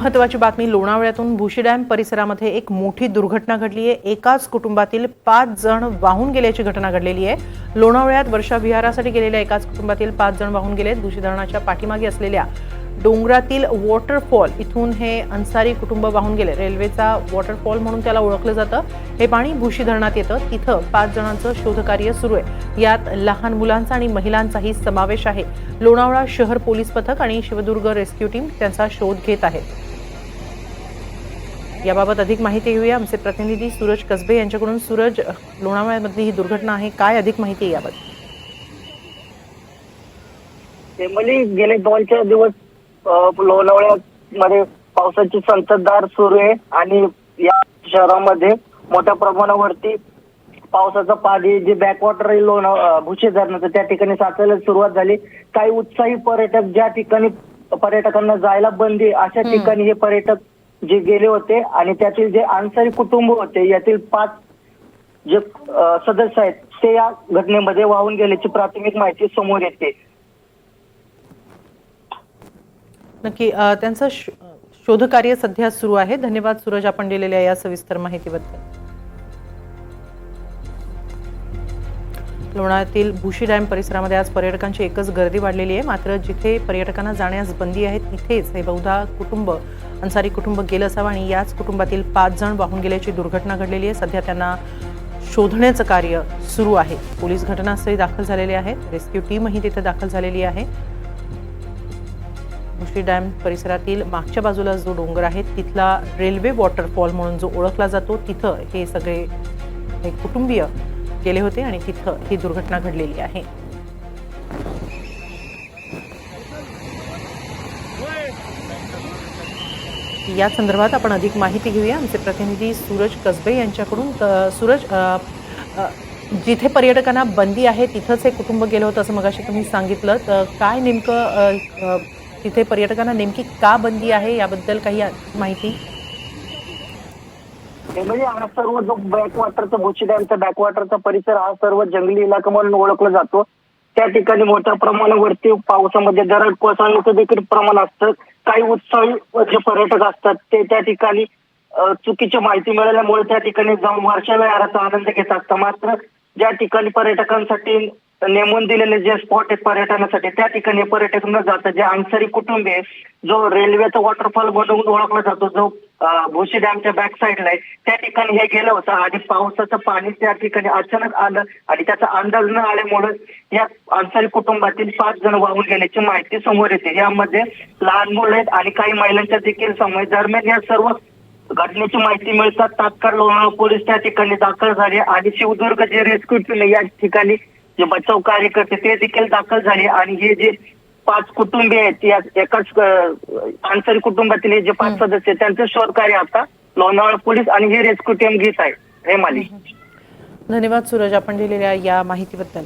महत्वाची बातमी लोणावळ्यातून भुशी डॅम परिसरामध्ये एक मोठी दुर्घटना घडली आहे. एकाच कुटुंबातील पाच जण वाहून गेल्याची घटना घडलेली आहे. लोणावळ्यात वर्षा विहारासाठी गेलेल्या एकाच कुटुंबातील पाच जण वाहून गेले. भुशी धरणाच्या पाठीमागे असलेल्या डोंगरातील वॉटरफॉल इथून हे अन्सारी कुटुंब वाहून गेले. रेल्वेचा वॉटरफॉल म्हणून त्याला ओळखलं जातं. हे पाणी भुशी धरणात येतं. तिथं पाच जणांचं शोधकार्य सुरू आहे. यात लहान मुलांचा आणि महिलांचाही समावेश आहे. लोणावळा शहर पोलीस पथक आणि शिवदुर्ग रेस्क्यू टीम त्यांचा शोध घेत आहेत. याबाबत अधिक माहिती घेऊया. आमचे प्रतिनिधी सूरज कसबे यांच्याकडून. सूरज लोणावळ्यामधली ही दुर्घटना आहे. काय अधिक माहिती आहे याबद्दल फॅमिली गेले दोन चार दिवस लोणावळ्यामध्ये पावसाची संततधार सुरू आहे आणि या शहरामध्ये मोठ्या प्रमाणावरती पावसाचं पाणी जे बॅकवॉटर लोणा भुशी धरणाचं त्या ठिकाणी साचायला सुरुवात झाली. काही उत्साही पर्यटक ज्या ठिकाणी पर्यटकांना जायला बंदी अशा ठिकाणी हे पर्यटक जे गेले होते आणि त्यातील जे अन्सारी कुटुंब होते यातील पाच जे सदस्य आहेत ते या घटनेमध्ये वाहून गेल्याची प्राथमिक माहिती समोर येते. नक्की त्यांचं शोधकार्य सध्या सुरू आहे. धन्यवाद सूरज आपण दिलेल्या या सविस्तर माहितीबद्दल. लोणातील भुशी डॅम परिसरामध्ये आज पर्यटकांची एकच गर्दी वाढलेली आहे. मात्र जिथे पर्यटकांना जाण्यास बंदी आहे तिथेच हे बहुधा कुटुंब अन्सारी कुटुंब गेलं असावं आणि याच कुटुंबातील पाच जण वाहून गेल्याची दुर्घटना घडलेली आहे. सध्या त्यांना शोधण्याचं कार्य सुरू आहे. पोलीस घटनास्थळी दाखल झालेले आहेत. रेस्क्यू टीमही तिथे दाखल झालेली आहे. भुशी डॅम परिसरातील मागच्या बाजूला जो डोंगर आहे तिथला रेल्वे वॉटरफॉल म्हणून जो ओळखला जातो तिथं हे सगळे हे कुटुंबीय गेले होते आणि तिथं ही दुर्घटना घडलेली आहे. या संदर्भात आपण अधिक माहिती घेऊया. आमचे प्रतिनिधी सूरज कसबे यांच्याकडून. सूरज जिथे पर्यटकांना बंदी आहे तिथंच हे कुटुंब गेलं होतं असं मगाशी तुम्ही सांगितलं. तर काय नेमकं तिथे पर्यटकांना नेमकी का बंदी आहे याबद्दल काही माहिती म्हणजे हा सर्व जो बॅकवॉटरचा भुशी डॅमचा बॅकवॉटरचा परिसर हा सर्व जंगली इलाका म्हणून ओळखला जातो. त्या ठिकाणी मोठ्या प्रमाणावरती पावसामध्ये दरड कोसळण्याचं देखील प्रमाण असतं. काही उत्साही जे पर्यटक असतात ते त्या ठिकाणी चुकीची माहिती मिळाल्यामुळे त्या ठिकाणी जाऊन वर्षा विहाराचा आनंद घेत असतात. मात्र ज्या ठिकाणी पर्यटकांसाठी नेमून दिलेले जे स्पॉट आहेत पर्यटनासाठी त्या ठिकाणी पर्यटक न जातात जे अन्सारी कुटुंबे जो रेल्वेचा वॉटरफॉल म्हणून ओळखला जातो जो भुशी डॅमच्या बॅक साईडला आहे. त्या ठिकाणी हे गेलं होतं आणि पावसाचं पाणी त्या ठिकाणी अचानक आलं आणि त्याचा अंदाज न आल्यामुळे या अन्सारी कुटुंबातील पाच जण वाहून गेल्याची माहिती समोर येते. यामध्ये लहान मुलं आहेत आणि काही महिलांच्या देखील समय दरम्यान या सर्व घटनेची माहिती मिळतात तात्काळ लोणावळा पोलीस त्या ठिकाणी दाखल झाले आणि शिवदुर्ग जे रेस्क्यू टीम या ठिकाणी जे बचाव कार्य करते ते देखील दाखल झाले आणि हे जे पाच कुटुंबी आहेत. या एकाच अन्सारी कुटुंबातील हे जे पाच सदस्य आहेत, त्यांचं शोध कार्य आता लोणावळा पोलीस आणि हे रेस्क्यू टीम घेत आहे हे मालिक. धन्यवाद सूरज आपण दिलेल्या या माहितीबद्दल.